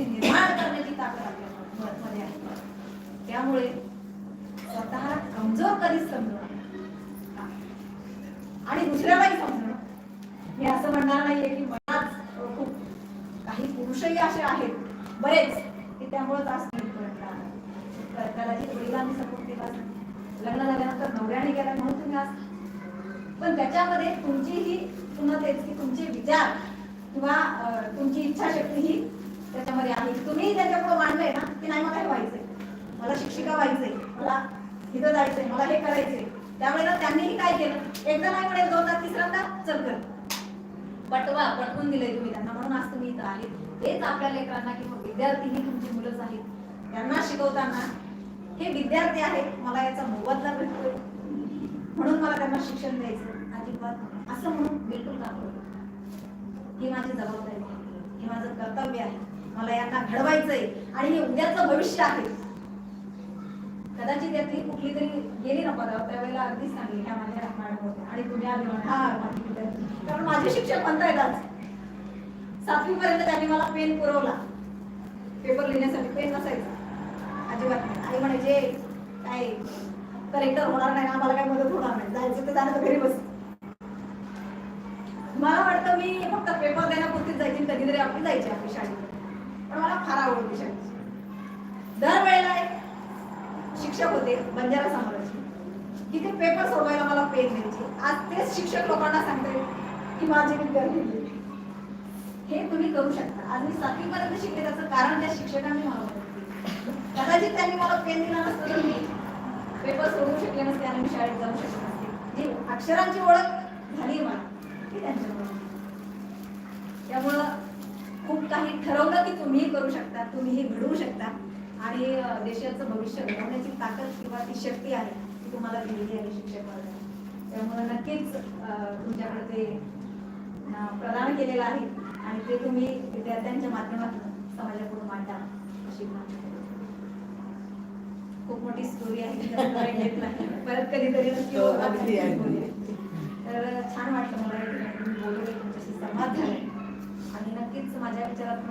गोष्टी निर्माण करण्याची ताकद आपल्या मध्ये आहे. त्यामुळे स्वतःला कमजोर कधीच समजणार आणि दुसऱ्यालाही समजणं. मी असं म्हणणार नाहीये की मलाच खूप काही पुरुषही असे आहेत बरेच की त्यामुळेच आज कदाचित वडिलांनी सपोर्ट केला लग्न झाल्यानंतर नवऱ्याने गेला म्हणून तुम्ही आज पण त्याच्यामध्ये तुमची ही पुन्हा तेच की तुमचे विचार किंवा तुमची इच्छाशक्ती ही त्याच्यामध्ये आहे तुम्ही त्याच्यापुढे मांडलंय ना की नाही मला हे व्हायचंय मला शिक्षिका व्हायचंय मला इथं जायचंय मला हे करायचंय. त्यामुळे ना त्यांनीही काय केलं? एकदा नाही म्हणे दोनदा तिसऱ्यांदा चल कर. पटवा पटवून दिलंय तुम्ही त्यांना. म्हणून आज तुम्ही इथं आले हेच आपल्या लेकरांना किंवा विद्यार्थी ही तुमची मुलंच आहेत त्यांना शिकवताना हे विद्यार्थी आहेत मला याचा मोबदला भेटतोय. म्हणून मला त्यांना शिक्षण द्यायचं अजिबात असं म्हणून बिलकुल दाखवलं. ही माझी जबाबदारी आहे. हे माझं कर्तव्य आहे. मला यांना घडवायचंय आणि हे उद्याचं भविष्य आहे. कदाचित यातली कुठली तरी गेली ना पदावर त्यावेळेला अगदीच सांगली ह्या माझ्या मॅडम होत्या आणि तुम्ही हा कारण माझे शिक्षक म्हणतायत आज. सातवी पर्यंत त्यांनी मला पेन पुरवला. पेपर लिहिण्यासाठी पेन नसायचा. अजिबात आई म्हणायचे काय? कलेक्टर होणार नाही आम्हाला काय मदत होणार नाही. जायचं तर जाणं घरी बस. मला वाटतं मी फक्त पेपर देण्यापुरतीच जायची कधीतरी आपली जायची आपली शाळेत. पण मला फार आवड होती दरवेळेला एक शिक्षक होते बंजारा समाजाचे तिथे पेपर सोडवायला मला पेन द्यायचे आज तेच शिक्षक लोकांना सांगते की माझे विद्यार्थी हे तुम्ही करू शकता. आज मी सातवी पर्यंत शिकले त्याचं कारण त्या शिक्षकांनी मला कदाचित त्यांनी मला पेन दिला नसतं तर मी पेपर सोडवू शकले नसते आणि मी शाळेत जाऊ शकले नसते. जी अक्षरांची ओळख झाली मला ती त्यांच्या काही ठरवलं की तुम्ही करू शकता तुम्हीही घडवू शकता. आणि देशाचं भविष्य घडवण्याची ताकद किंवा ती शक्ती आहे ती तुम्हाला दिलेली आहे शिक्षक वर्गाने त्यामुळे नक्कीच तुमच्याकडे ते प्रदान केलेलं आहे आणि ते तुम्ही विद्यार्थ्यांच्या माध्यमातून समाजापुढे मांडा अशी खूप मोठी स्टोरी आहे. परत कधीतरी नक्की हो. तर छान वाटलं मला तुम्ही बोलवलं तुमच्याशी संवाद झाला. नक्कीच माझ्या विचारात